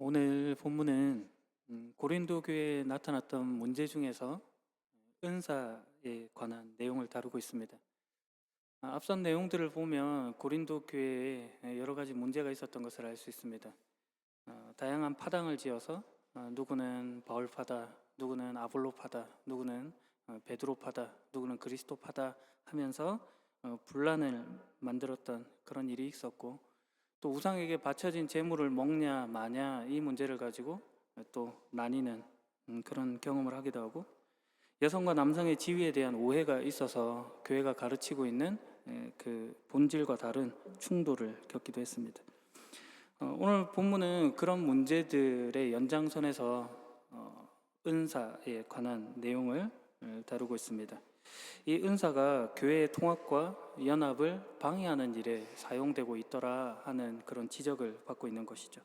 오늘 본문은 음, 고린도 교회에 나타났던 문제 중에서 은사에 관한 내용을 다루고 있습니다. 아, 앞선 내용들을 보면 고린도 교회에 여러 가지 문제가 있었던 것을 알 수 있습니다. 어, 다양한 파당을 지어서 어, 누구는 바울 파다, 누구는 아볼로 파다, 누구는 어, 베드로 파다, 누구는 그리스도 파다 하면서 어, 분란을 만들었던 그런 일이 있었고 또 우상에게 바쳐진 재물을 먹냐 마냐 이 문제를 가지고 또 나뉘는 음, 그런 경험을 하기도 하고 여성과 남성의 지위에 대한 오해가 있어서 교회가 가르치고 있는 에, 그 본질과 다른 충돌을 겪기도 했습니다. 어, 오늘 본문은 그런 문제들의 연장선에서 어, 은사에 관한 내용을 에, 다루고 있습니다. 이 은사가 교회의 통합과 연합을 방해하는 일에 사용되고 있더라 하는 그런 지적을 받고 있는 것이죠.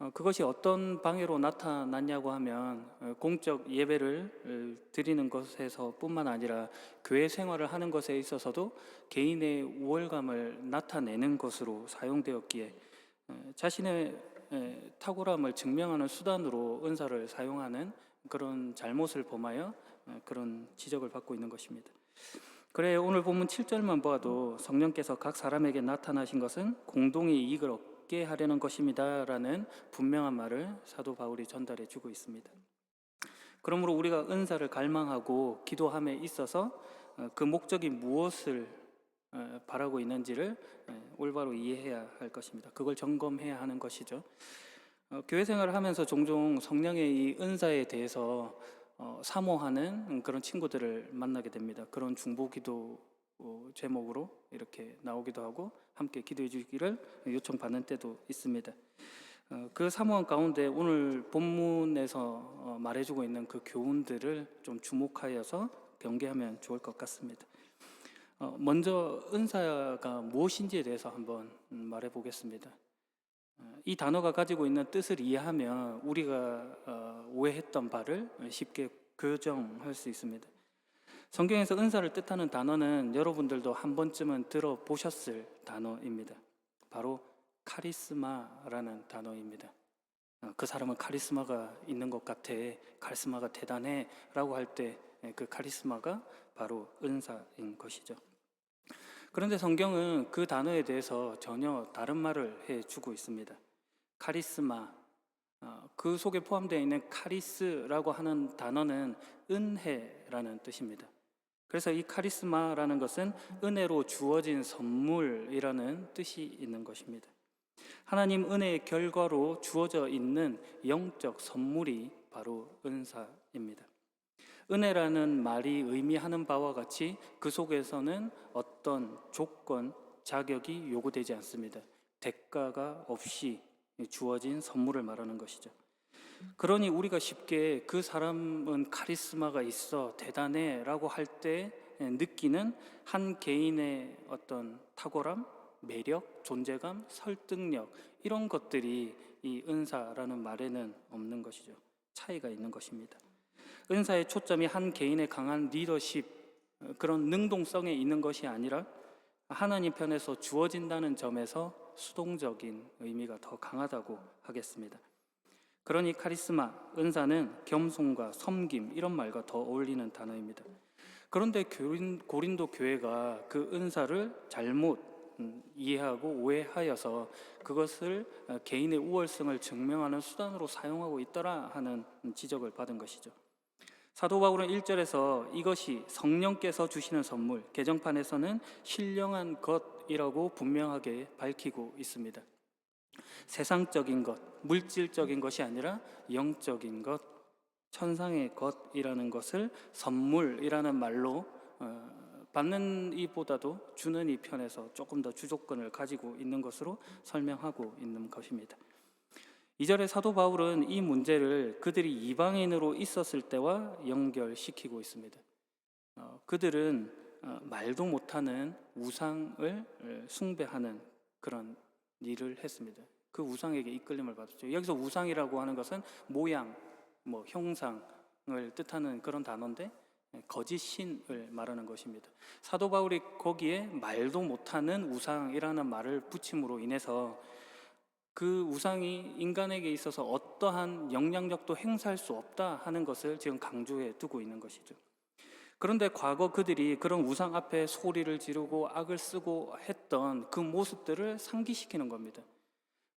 어, 그것이 어떤 방해로 나타났냐고 하면 어, 공적 예배를 어, 드리는 것에서뿐만 아니라 교회 생활을 하는 것에 있어서도 개인의 우월감을 나타내는 것으로 사용되었기에 어, 자신의 에, 탁월함을 증명하는 수단으로 은사를 사용하는 그런 잘못을 범하여 어, 그런 지적을 받고 있는 것입니다. 그래 오늘 본문 7절만 봐도 성령께서 각 사람에게 나타나신 것은 공동의 이익을 얻게 하려는 것입니다라는 분명한 말을 사도 바울이 전달해 주고 있습니다. 그러므로 우리가 은사를 갈망하고 기도함에 있어서 어, 그 목적이 무엇을 어, 바라고 있는지를 어, 올바로 이해해야 할 것입니다. 그걸 점검해야 하는 것이죠. 어, 교회 생활을 하면서 종종 성령의 이 은사에 대해서 어, 사모하는 그런 친구들을 만나게 됩니다. 그런 중보 기도 어, 제목으로 이렇게 나오기도 하고 함께 기도해 주기를 요청받는 때도 있습니다. 어, 그 사모한 가운데 오늘 본문에서 어, 말해주고 있는 그 교훈들을 좀 주목하여서 경계하면 좋을 것 같습니다. 어, 먼저 은사가 무엇인지에 대해서 한번 음, 말해 보겠습니다. 어, 이 단어가 가지고 있는 뜻을 이해하면 우리가 어, 오해했던 바를 쉽게 교정할 수 있습니다. 성경에서 은사를 뜻하는 단어는 여러분들도 한 번쯤은 들어보셨을 단어입니다. 바로 카리스마라는 단어입니다. 어, 그 사람은 카리스마가 있는 것 같아, 카리스마가 대단해 라고 할 때 그 카리스마가 바로 은사인 것이죠. 그런데 성경은 그 단어에 대해서 전혀 다른 말을 해주고 있습니다. 카리스마, 어, 그 속에 포함되어 있는 카리스라고 하는 단어는 은혜라는 뜻입니다. 그래서 이 카리스마라는 것은 은혜로 주어진 선물이라는 뜻이 있는 것입니다. 하나님 은혜의 결과로 주어져 있는 영적 선물이 바로 은사입니다. 은혜라는 말이 의미하는 바와 같이 그 속에서는 어떤 조건, 자격이 요구되지 않습니다. 대가가 없이 주어진 선물을 말하는 것이죠. 그러니 우리가 쉽게 그 사람은 카리스마가 있어 대단해 라고 할 때 느끼는 한 개인의 어떤 탁월함, 매력, 존재감, 설득력 이런 것들이 이 은사라는 말에는 없는 것이죠. 차이가 있는 것입니다. 은사의 초점이 한 개인의 강한 리더십 어, 그런 능동성에 있는 것이 아니라 하나님 편에서 주어진다는 점에서 수동적인 의미가 더 강하다고 하겠습니다. 그러니 카리스마, 은사는 겸손과 섬김 이런 말과 더 어울리는 단어입니다. 그런데 고린, 고린도 교회가 그 은사를 잘못 음, 이해하고 오해하여서 그것을 어, 개인의 우월성을 증명하는 수단으로 사용하고 있더라 하는 지적을 받은 것이죠. 사도 바울은 1절에서 이것이 성령께서 주시는 선물, 개정판에서는 신령한 것이라고 분명하게 밝히고 있습니다. 세상적인 것, 물질적인 것이 아니라 영적인 것, 천상의 것이라는 것을 선물이라는 말로 어, 받는 이보다도 주는 이 편에서 조금 더 주조건을 가지고 있는 것으로 설명하고 있는 것입니다. 2절의 사도 바울은 이 문제를 그들이 이방인으로 있었을 때와 연결시키고 있습니다. 어, 그들은 어, 말도 못하는 우상을 어, 숭배하는 그런 일을 했습니다. 그 우상에게 이끌림을 받았죠. 여기서 우상이라고 하는 것은 모양, 뭐 형상을 뜻하는 그런 단어인데 예, 거짓 신을 말하는 것입니다. 사도 바울이 거기에 말도 못하는 우상이라는 말을 붙임으로 인해서 그 우상이 인간에게 있어서 어떠한 영향력도 행사할 수 없다 하는 것을 지금 강조해 두고 있는 것이죠. 그런데 과거 그들이 그런 우상 앞에 소리를 지르고 악을 쓰고 했던 그 모습들을 상기시키는 겁니다.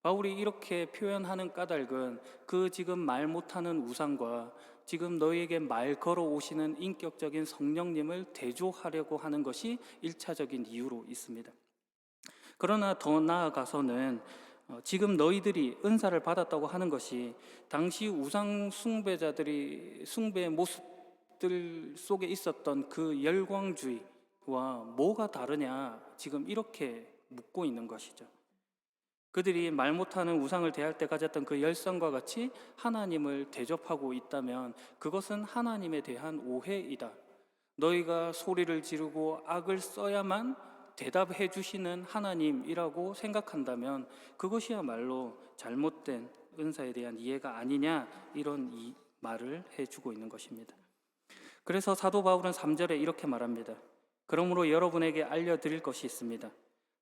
바울이 이렇게 표현하는 까닭은 그 지금 말 못하는 우상과 지금 너희에게 말 걸어 오시는 인격적인 성령님을 대조하려고 하는 것이 일차적인 이유로 있습니다. 그러나 더 나아가서는 어, 지금 너희들이 은사를 받았다고 하는 것이 당시 우상 숭배자들이 숭배의 모습들 속에 있었던 그 열광주의와 뭐가 다르냐 지금 이렇게 묻고 있는 것이죠. 그들이 말 못하는 우상을 대할 때 가졌던 그 열성과 같이 하나님을 대접하고 있다면 그것은 하나님에 대한 오해이다. 너희가 소리를 지르고 악을 써야만 대답해 주시는 하나님이라고 생각한다면 그것이야말로 잘못된 은사에 대한 이해가 아니냐 이런 이 말을 해 주고 있는 것입니다. 그래서 사도 바울은 3절에 이렇게 말합니다. 그러므로 여러분에게 알려 드릴 것이 있습니다.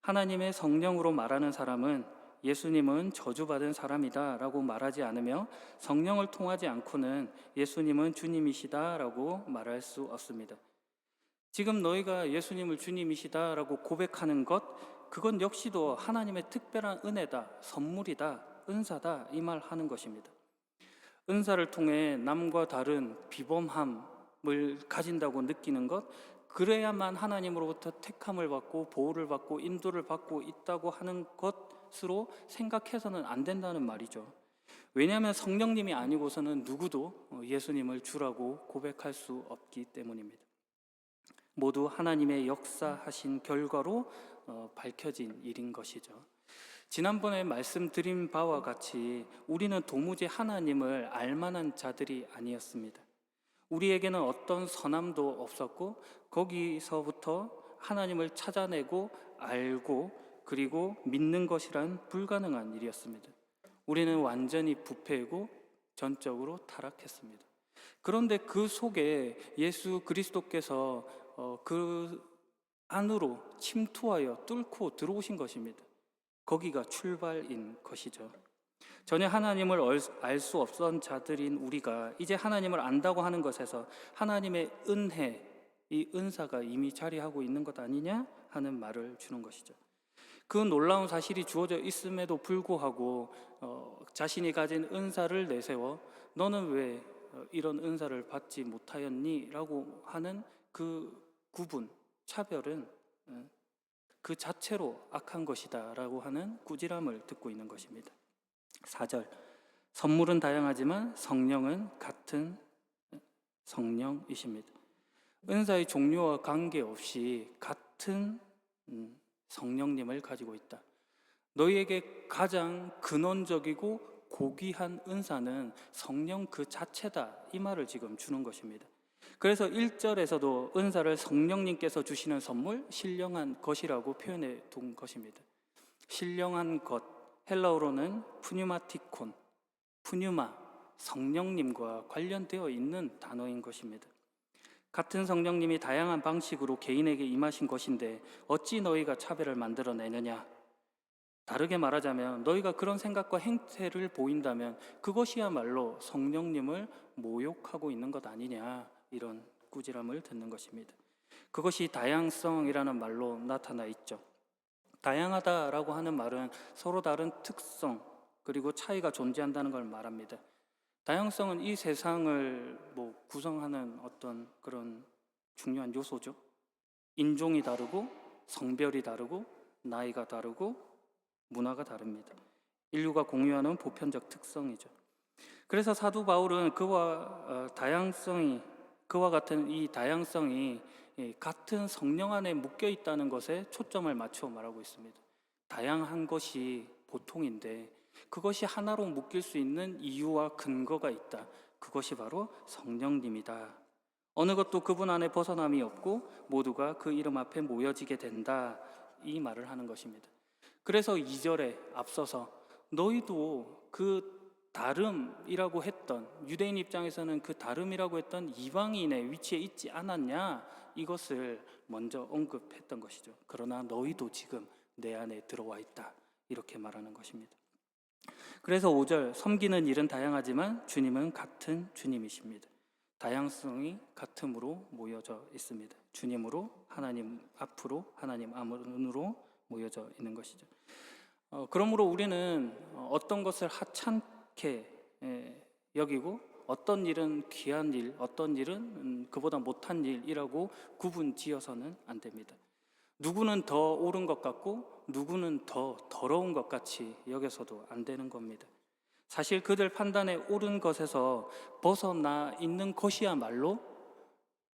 하나님의 성령으로 말하는 사람은 예수님은 저주받은 사람이다 라고 말하지 않으며 성령을 통하지 않고는 예수님은 주님이시다 라고 말할 수 없습니다. 지금 너희가 예수님을 주님이시다 라고 고백하는 것, 그건 역시도 하나님의 특별한 은혜다, 선물이다, 은사다, 이 말 하는 것입니다. 은사를 통해 남과 다른 비범함을 가진다고 느끼는 것, 그래야만 하나님으로부터 택함을 받고 보호를 받고 인도를 받고 있다고 하는 것으로 생각해서는 안 된다는 말이죠. 왜냐하면 성령님이 아니고서는 누구도 예수님을 주라고 고백할 수 없기 때문입니다. 모두 하나님의 역사하신 결과로 어, 밝혀진 일인 것이죠. 지난번에 말씀드린 바와 같이 우리는 도무지 하나님을 알만한 자들이 아니었습니다. 우리에게는 어떤 선함도 없었고 거기서부터 하나님을 찾아내고 알고 그리고 믿는 것이란 불가능한 일이었습니다. 우리는 완전히 부패고 전적으로 타락했습니다. 그런데 그 속에 예수 그리스도께서 어, 그 안으로 침투하여 뚫고 들어오신 것입니다. 거기가 출발인 것이죠. 전혀 하나님을 알 수 없던 자들인 우리가 이제 하나님을 안다고 하는 것에서 하나님의 은혜, 이 은사가 이미 자리하고 있는 것 아니냐 하는 말을 주는 것이죠. 그 놀라운 사실이 주어져 있음에도 불구하고 어, 자신이 가진 은사를 내세워 너는 왜 어, 이런 은사를 받지 못하였니? 라고 하는 그 구분, 차별은 어, 그 자체로 악한 것이다라고 하는 꾸지람을 듣고 있는 것입니다. 4절 선물은 다양하지만 성령은 같은 성령이십니다. 은사의 종류와 관계없이 같은 음, 성령님을 가지고 있다. 너희에게 가장 근원적이고 고귀한 은사는 성령 그 자체다. 이 말을 지금 주는 것입니다. 그래서 1절에서도 은사를 성령님께서 주시는 선물, 신령한 것이라고 표현해 둔 것입니다. 신령한 것, 헬라어로는 푸뉴마티콘, 푸뉴마, 성령님과 관련되어 있는 단어인 것입니다. 같은 성령님이 다양한 방식으로 개인에게 임하신 것인데 어찌 너희가 차별을 만들어내느냐? 다르게 말하자면 너희가 그런 생각과 행태를 보인다면 그것이야말로 성령님을 모욕하고 있는 것 아니냐? 이런 꾸지람을 듣는 것입니다. 그것이 다양성이라는 말로 나타나 있죠. 다양하다라고 하는 말은 서로 다른 특성 그리고 차이가 존재한다는 걸 말합니다. 다양성은 이 세상을 뭐 구성하는 어떤 그런 중요한 요소죠. 인종이 다르고 성별이 다르고 나이가 다르고 문화가 다릅니다. 인류가 공유하는 보편적 특성이죠. 그래서 사도 바울은 그와 어, 다양성이 그와 같은 이 다양성이 같은 성령 안에 묶여 있다는 것에 초점을 맞춰 말하고 있습니다. 다양한 것이 보통인데 그것이 하나로 묶일 수 있는 이유와 근거가 있다. 그것이 바로 성령님이다. 어느 것도 그분 안에 벗어남이 없고 모두가 그 이름 앞에 모여지게 된다. 이 말을 하는 것입니다. 그래서 2절에 앞서서 너희도 그 다름이라고 했던 유대인 입장에서는 그 다름이라고 했던 이방인의 위치에 있지 않았냐 이것을 먼저 언급했던 것이죠. 그러나 너희도 지금 내 안에 들어와 있다 이렇게 말하는 것입니다. 그래서 5절 섬기는 일은 다양하지만 주님은 같은 주님이십니다. 다양성이 같음으로 모여져 있습니다. 주님으로 하나님 앞으로 하나님 안으로 모여져 있는 것이죠. 어, 그러므로 우리는 어, 어떤 것을 하찮 게 에, 여기고 어떤 일은 귀한 일, 어떤 일은 음, 그보다 못한 일이라고 구분 지어서는 안 됩니다. 누구는 더 옳은 것 같고 누구는 더 더러운 것 같이 여겨서도 안 되는 겁니다. 사실 그들 판단에 옳은 것에서 벗어나 있는 것이야말로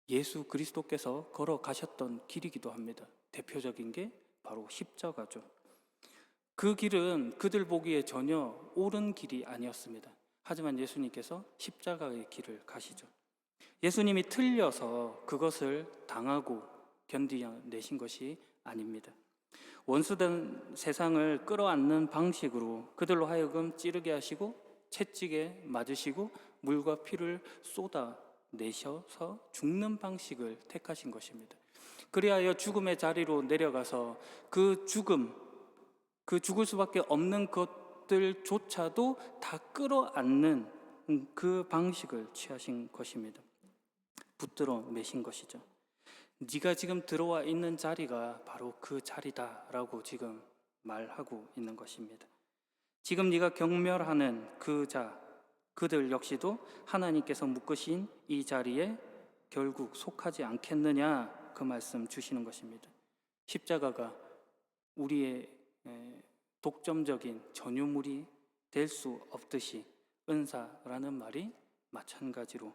예수 그리스도께서 걸어가셨던 길이기도 합니다. 대표적인 게 바로 십자가죠. 그 길은 그들 보기에 전혀 옳은 길이 아니었습니다. 하지만 예수님께서 십자가의 길을 가시죠. 예수님이 틀려서 그것을 당하고 견디내신 것이 아닙니다. 원수된 세상을 끌어안는 방식으로 그들로 하여금 찌르게 하시고 채찍에 맞으시고 물과 피를 쏟아 내셔서 죽는 방식을 택하신 것입니다. 그리하여 죽음의 자리로 내려가서 그 죽음, 그 죽을 수밖에 없는 것들조차도 다 끌어안는 그 방식을 취하신 것입니다. 붙들어 매신 것이죠. 네가 지금 들어와 있는 자리가 바로 그 자리다라고 지금 말하고 있는 것입니다. 지금 네가 경멸하는 그 자, 그들 역시도 하나님께서 묶으신 이 자리에 결국 속하지 않겠느냐 그 말씀 주시는 것입니다. 십자가가 우리의 독점적인 전유물이 될 수 없듯이 은사라는 말이 마찬가지로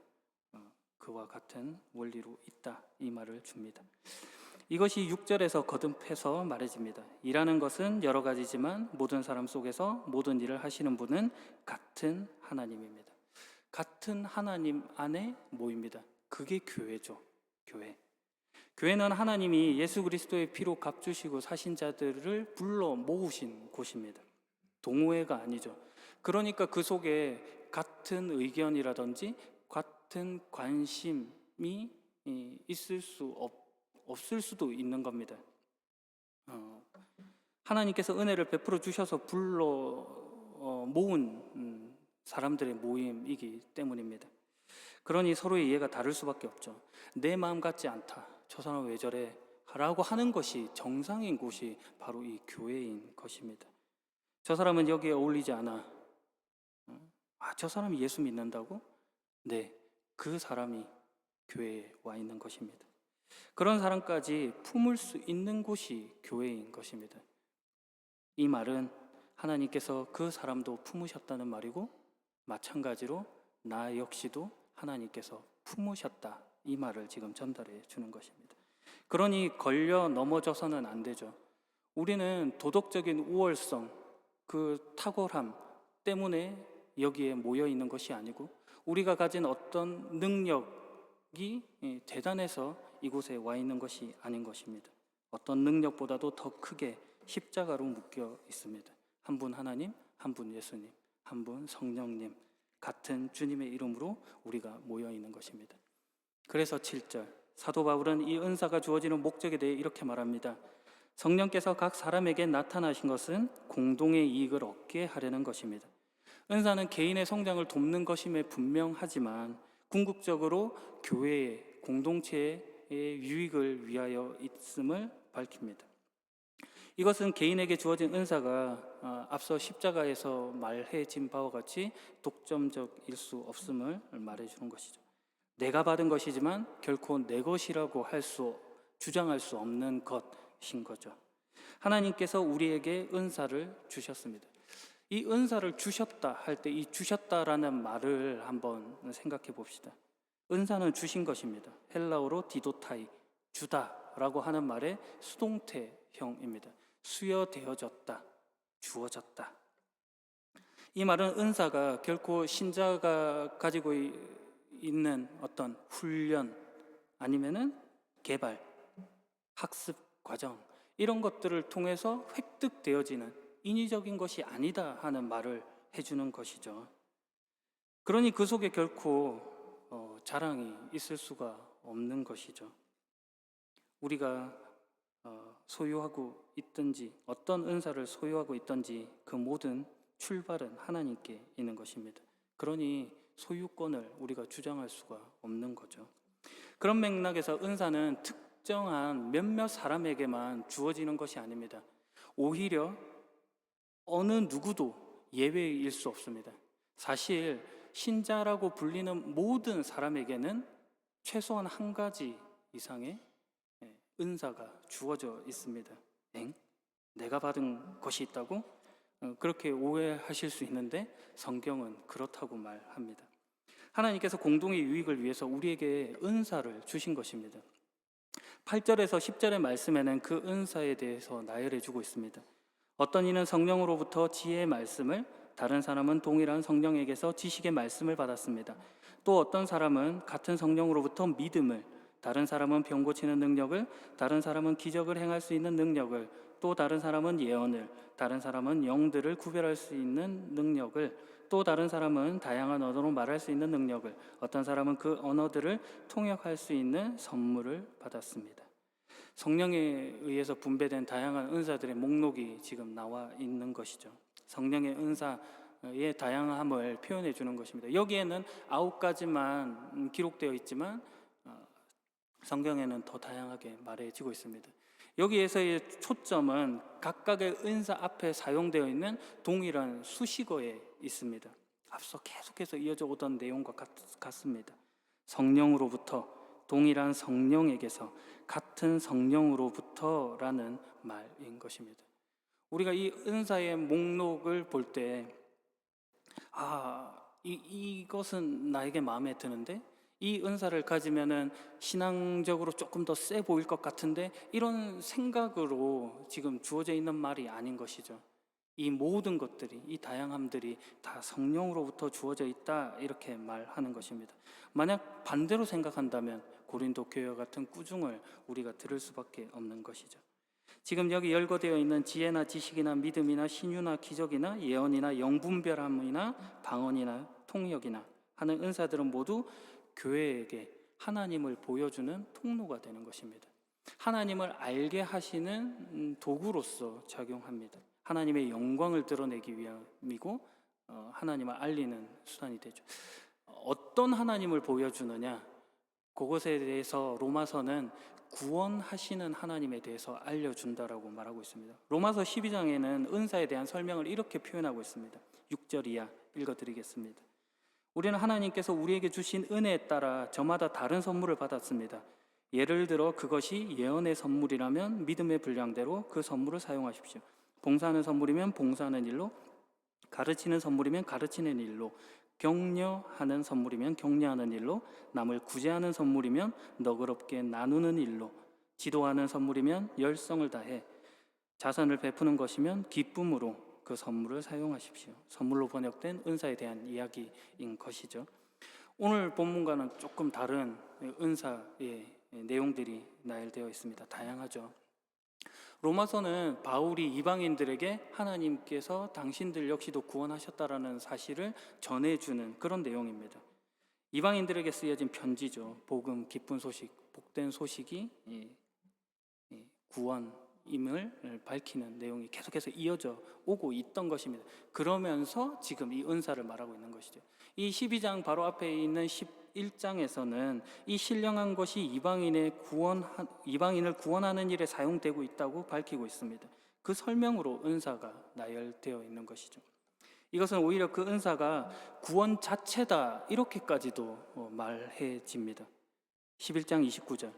그와 같은 원리로 있다 이 말을 줍니다. 이것이 6절에서 거듭해서 말해집니다. 일하는 것은 여러 가지지만 모든 사람 속에서 모든 일을 하시는 분은 같은 하나님입니다. 같은 하나님 안에 모입니다. 그게 교회죠. 교회. 교회는 하나님이 예수 그리스도의 피로 값주시고 사신 자들을 불러 모으신 곳입니다. 동호회가 아니죠. 그러니까 그 속에 같은 의견이라든지 같은 관심이 있을 수 없, 없을 수도 있는 겁니다. 어, 하나님께서 은혜를 베풀어 주셔서 불러 어, 모은 음, 사람들의 모임이기 때문입니다. 그러니 서로의 이해가 다를 수밖에 없죠. 내 마음 같지 않다. 저 사람 왜 저래? 라고 하는 것이 정상인 곳이 바로 이 교회인 것입니다. 저 사람은 여기에 어울리지 않아. 어? 아, 저 사람이 예수 믿는다고? 네. 그 사람이 교회에 와 있는 것입니다. 그런 사람까지 품을 수 있는 곳이 교회인 것입니다. 이 말은 하나님께서 그 사람도 품으셨다는 말이고 마찬가지로 나 역시도 하나님께서 품으셨다 이 말을 지금 전달해 주는 것입니다. 그러니 걸려 넘어져서는 안 되죠. 우리는 도덕적인 우월성, 그 탁월함 때문에 여기에 모여 있는 것이 아니고 우리가 가진 어떤 능력이 예, 대단해서 이곳에 와 있는 것이 아닌 것입니다. 어떤 능력보다도 더 크게 십자가로 묶여 있습니다. 한 분 하나님, 한 분 예수님, 한 분 성령님, 같은 주님의 이름으로 우리가 모여 있는 것입니다. 그래서 7절, 사도 바울은 이 은사가 주어지는 목적에 대해 이렇게 말합니다. 성령께서 각 사람에게 나타나신 것은 공동의 이익을 얻게 하려는 것입니다. 은사는 개인의 성장을 돕는 것임에 분명하지만 궁극적으로 교회의 공동체의 유익을 위하여 있음을 밝힙니다. 이것은 개인에게 주어진 은사가 어, 앞서 십자가에서 말해진 바와 같이 독점적일 수 없음을 말해주는 것이죠. 내가 받은 것이지만 결코 내 것이라고 할 수, 주장할 수 없는 것인 거죠. 하나님께서 우리에게 은사를 주셨습니다. 이 은사를 주셨다 할 때 이 주셨다라는 말을 한번 생각해 봅시다. 은사는 주신 것입니다. 헬라어로 디도타이, 주다라고 하는 말의 수동태형입니다. 수여되어졌다, 주어졌다. 이 말은 은사가 결코 신자가 가지고 있는 어떤 훈련 아니면은 개발, 학습 과정 이런 것들을 통해서 획득되어지는 인위적인 것이 아니다 하는 말을 해주는 것이죠. 그러니 그 속에 결코 어, 자랑이 있을 수가 없는 것이죠. 우리가 어, 소유하고 있든지 어떤 은사를 소유하고 있든지 그 모든 출발은 하나님께 있는 것입니다. 그러니 소유권을 우리가 주장할 수가 없는 거죠. 그런 맥락에서 은사는 특정한 몇몇 사람에게만 주어지는 것이 아닙니다. 오히려 어느 누구도 예외일 수 없습니다. 사실 신자라고 불리는 모든 사람에게는 최소한 한 가지 이상의 예, 은사가 주어져 있습니다. 엥? 내가 받은 것이 있다고? 어, 그렇게 오해하실 수 있는데 성경은 그렇다고 말합니다. 하나님께서 공동의 유익을 위해서 우리에게 은사를 주신 것입니다. 8절에서 10절의 말씀에는 그 은사에 대해서 나열해 주고 있습니다. 어떤 이는 성령으로부터 지혜의 말씀을 다른 사람은 동일한 성령에게서 지식의 말씀을 받았습니다. 또 어떤 사람은 같은 성령으로부터 믿음을 다른 사람은 병 고치는 능력을 다른 사람은 기적을 행할 수 있는 능력을 또 다른 사람은 예언을 다른 사람은 영들을 구별할 수 있는 능력을 또 다른 사람은 다양한 언어로 말할 수 있는 능력을 어떤 사람은 그 언어들을 통역할 수 있는 선물을 받았습니다. 성령에 의해서 분배된 다양한 은사들의 목록이 지금 나와 있는 것이죠. 성령의 은사의 다양함을 표현해 주는 것입니다. 여기에는 아홉 가지만 음, 기록되어 있지만 어, 성경에는 더 다양하게 말해지고 있습니다. 여기에서의 초점은 각각의 은사 앞에 사용되어 있는 동일한 수식어에 있습니다. 앞서 계속해서 이어져 오던 내용과 같, 같습니다. 성령으로부터 동일한 성령에게서 같은 성령으로부터라는 말인 것입니다. 우리가 이 은사의 목록을 볼 때, 아, 이, 이것은 나에게 마음에 드는데, 이 은사를 가지면은 신앙적으로 조금 더 세 보일 것 같은데, 이런 생각으로 지금 주어져 있는 말이 아닌 것이죠. 이 모든 것들이, 이 다양함들이 다 성령으로부터 주어져 있다, 이렇게 말하는 것입니다. 만약 반대로 생각한다면, 고린도 교회 같은 꾸중을 우리가 들을 수밖에 없는 것이죠. 지금 여기 열거되어 있는 지혜나 지식이나 믿음이나 신유나 기적이나 예언이나 영분별함이나 방언이나 통역이나 하는 은사들은 모두 교회에게 하나님을 보여주는 통로가 되는 것입니다. 하나님을 알게 하시는 음, 도구로서 작용합니다. 하나님의 영광을 드러내기 위함이고 어, 하나님을 알리는 수단이 되죠. 어떤 하나님을 보여주느냐? 그것에 대해서 로마서는 구원하시는 하나님에 대해서 알려준다라고 말하고 있습니다. 로마서 12장에는 은사에 대한 설명을 이렇게 표현하고 있습니다. 6절 이하 읽어드리겠습니다. 우리는 하나님께서 우리에게 주신 은혜에 따라 저마다 다른 선물을 받았습니다. 예를 들어 그것이 예언의 선물이라면 믿음의 분량대로 그 선물을 사용하십시오. 봉사하는 선물이면 봉사하는 일로, 가르치는 선물이면 가르치는 일로, 격려하는 선물이면 격려하는 일로, 남을 구제하는 선물이면 너그럽게 나누는 일로, 지도하는 선물이면 열성을 다해, 자선을 베푸는 것이면 기쁨으로 그 선물을 사용하십시오. 선물로 번역된 은사에 대한 이야기인 것이죠. 오늘 본문과는 조금 다른 은사의 내용들이 나열되어 있습니다. 다양하죠. 로마서는 바울이 이방인들에게 하나님께서 당신들 역시도 구원하셨다라는 사실을 전해주는 그런 내용입니다. 이방인들에게 쓰여진 편지죠. 복음, 기쁜 소식, 복된 소식이 구원임을 밝히는 내용이 계속해서 이어져 오고 있던 것입니다. 그러면서 지금 이 은사를 말하고 있는 것이죠. 이 12장 바로 앞에 있는 11장에서는 이 신령한 것이 이방인의 구원 이방인을 구원하는 일에 사용되고 있다고 밝히고 있습니다. 그 설명으로 은사가 나열되어 있는 것이죠. 이것은 오히려 그 은사가 구원 자체다 이렇게까지도 어, 말해집니다. 11장 29절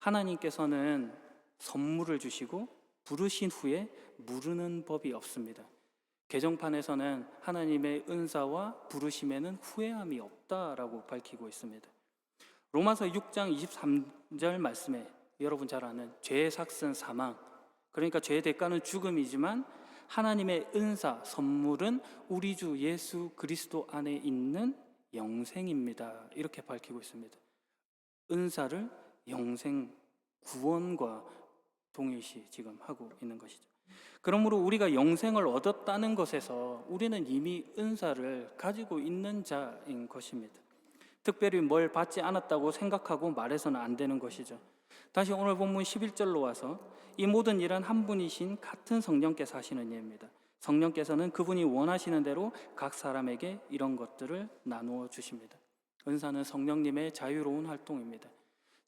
하나님께서는 선물을 주시고 부르신 후에 무르는 법이 없습니다. 개정판에서는 하나님의 은사와 부르심에는 후회함이 없다라고 밝히고 있습니다. 로마서 6장 23절 말씀에 여러분 잘 아는 죄의 삭슨 사망 그러니까 죄의 대가는 죽음이지만 하나님의 은사 선물은 우리 주 예수 그리스도 안에 있는 영생입니다. 이렇게 밝히고 있습니다. 은사를 영생 구원과 동일시 지금 하고 있는 것이죠. 그러므로 우리가 영생을 얻었다는 것에서 우리는 이미 은사를 가지고 있는 자인 것입니다. 특별히 뭘 받지 않았다고 생각하고 말해서는 안 되는 것이죠. 다시 오늘 본문 11절로 와서 이 모든 일은 한 분이신 같은 성령께서 하시는 일입니다. 성령께서는 그분이 원하시는 대로 각 사람에게 이런 것들을 나누어 주십니다. 은사는 성령님의 자유로운 활동입니다.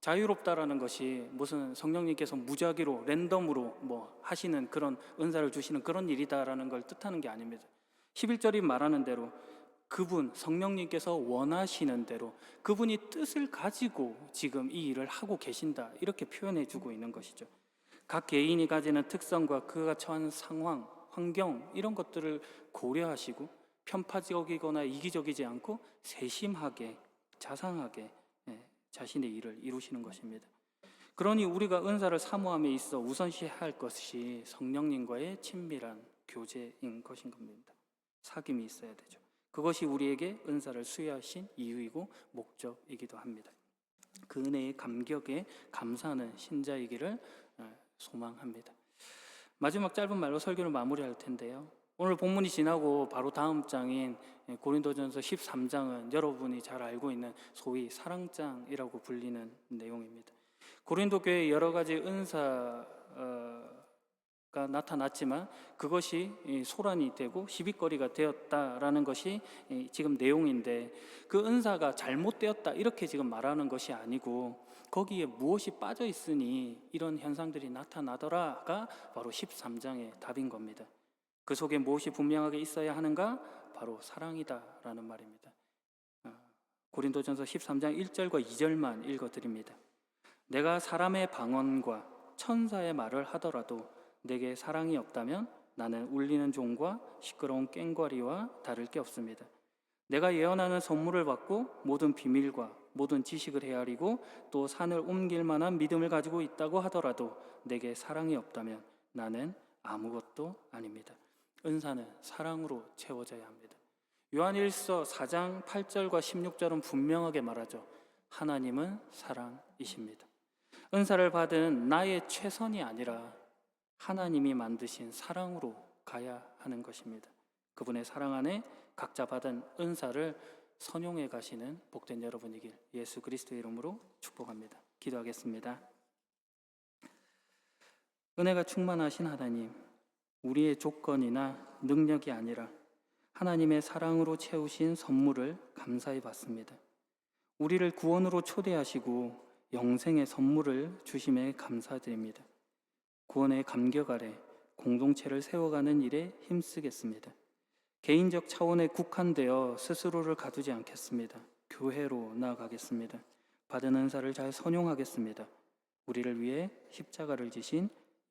자유롭다라는 것이 무슨 성령님께서 무작위로 랜덤으로 뭐 하시는 그런 은사를 주시는 그런 일이다라는 걸 뜻하는 게 아닙니다. 11절이 말하는 대로 그분 성령님께서 원하시는 대로 그분이 뜻을 가지고 지금 이 일을 하고 계신다 이렇게 표현해 주고 있는 것이죠. 각 개인이 가지는 특성과 그가 처한 상황, 환경 이런 것들을 고려하시고 편파적이거나 이기적이지 않고 세심하게 자상하게 예, 자신의 일을 이루시는 것입니다. 그러니 우리가 은사를 사모함에 있어 우선시해야 할 것이 성령님과의 친밀한 교제인 것인 겁니다. 사귐이 있어야 되죠. 그것이 우리에게 은사를 수여하신 이유이고 목적이기도 합니다. 그 은혜의 감격에 감사하는 신자이기를 어, 소망합니다. 마지막 짧은 말로 설교를 마무리할 텐데요. 오늘 본문이 지나고 바로 다음 장인 고린도전서 13장은 여러분이 잘 알고 있는 소위 사랑장이라고 불리는 내용입니다. 고린도 교회 여러 가지 은사가 나타났지만 그것이 이 소란이 되고 시비거리가 되었다라는 것이 이 지금 내용인데 그 은사가 잘못되었다 이렇게 지금 말하는 것이 아니고 거기에 무엇이 빠져 있으니 이런 현상들이 나타나더라가 바로 13장의 답인 겁니다. 그 속에 무엇이 분명하게 있어야 하는가? 바로 사랑이다라는 말입니다. 아, 고린도전서 13장 1절과 2절만 읽어 드립니다. 내가 사람의 방언과 천사의 말을 하더라도 내게 사랑이 없다면 나는 울리는 종과 시끄러운 꽹과리와 다를 게 없습니다. 내가 예언하는 선물을 받고 모든 비밀과 모든 지식을 헤아리고 또 산을 옮길 만한 믿음을 가지고 있다고 하더라도 내게 사랑이 없다면 나는 아무것도 아닙니다. 은사는 사랑으로 채워져야 합니다. 요한일서 4장 8절과 16절은 분명하게 말하죠. 하나님은 사랑이십니다. 은사를 받은 나의 최선이 아니라 하나님이 만드신 사랑으로 가야 하는 것입니다. 그분의 사랑 안에 각자 받은 은사를 선용해 가시는 복된 여러분이길 예수 그리스도의 이름으로 축복합니다. 기도하겠습니다. 은혜가 충만하신 하나님, 우리의 조건이나 능력이 아니라 하나님의 사랑으로 채우신 선물을 감사히 받습니다. 우리를 구원으로 초대하시고 영생의 선물을 주심에 감사드립니다. 구원의 감격 아래 공동체를 세워가는 일에 힘쓰겠습니다. 개인적 차원에 국한되어 스스로를 가두지 않겠습니다. 교회로 나아가겠습니다. 받은 은사를 잘 선용하겠습니다. 우리를 위해 십자가를 지신